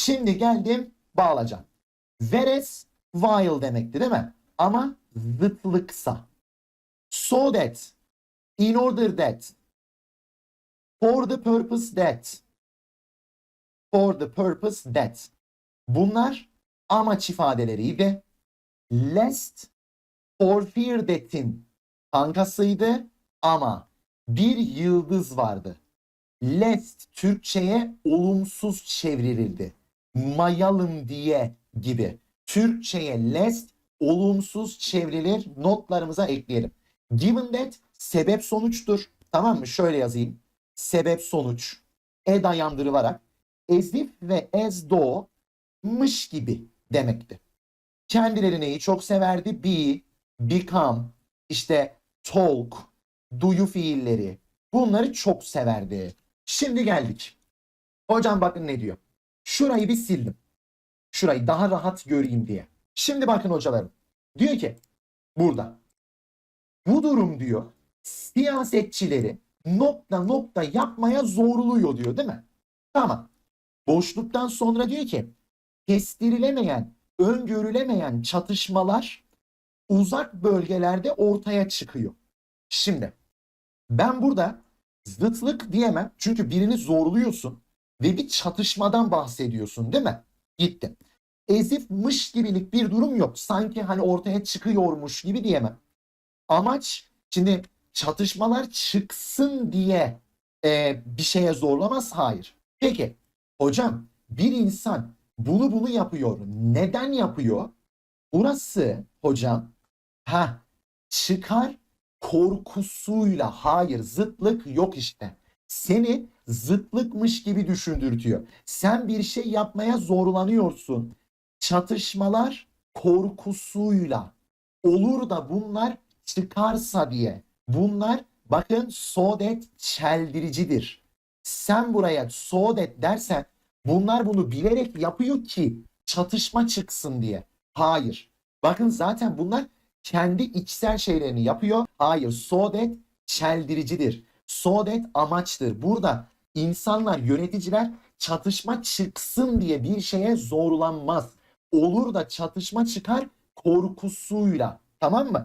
Şimdi geldim bağlacan. Whereas while demekti değil mi? Ama zıtlıksa. So that, in order that, for the purpose that, for the purpose that. Bunlar amaç ifadeleriydi. Lest, for fear that'in kankasıydı ama bir yıldız vardı. Lest Türkçe'ye olumsuz çevrildi. Mayalım diye gibi. Türkçe'ye lest olumsuz çevrilir. Notlarımıza ekleyelim. Given that sebep sonuçtur. Tamam mı? Şöyle yazayım. Sebep sonuç. E dayandırılarak as if ve as though gibi demekti. Kendileri neyi çok severdi? Be, become, işte talk, duyu fiilleri. Bunları çok severdi. Şimdi geldik. Hocam bakın ne diyor. Şurayı bir sildim. Şurayı daha rahat göreyim diye. Şimdi bakın hocalarım. Diyor ki burada. Bu durum diyor siyasetçileri nokta nokta yapmaya zorluyor diyor değil mi? Tamam. Boşluktan sonra diyor ki kestirilemeyen, öngörülemeyen çatışmalar uzak bölgelerde ortaya çıkıyor. Şimdi ben burada zıtlık diyemem çünkü birini zorluyorsun ve bir çatışmadan bahsediyorsun değil mi? Gitti. Ezifmiş gibilik bir durum yok. Sanki hani ortaya çıkıyormuş gibi diyemem. Amaç şimdi çatışmalar çıksın diye e, bir şeye zorlamaz. Hayır. Peki hocam bir insan bunu bunu yapıyor. Neden yapıyor? Burası hocam ha çıkar korkusuyla hayır zıtlık yok işte. Seni zıtlıkmış gibi düşündürtüyor. Sen bir şey yapmaya zorlanıyorsun. Çatışmalar korkusuyla olur da bunlar çıkarsa diye. Bunlar bakın so that çeldiricidir. Sen buraya so that dersen bunlar bunu bilerek yapıyor ki çatışma çıksın diye. Hayır. Bakın zaten bunlar kendi içsel şeylerini yapıyor. Hayır. So that çeldiricidir. So that amaçtır. Burada insanlar, yöneticiler çatışma çıksın diye bir şeye zorlanmaz. Olur da çatışma çıkar korkusuyla. Tamam mı?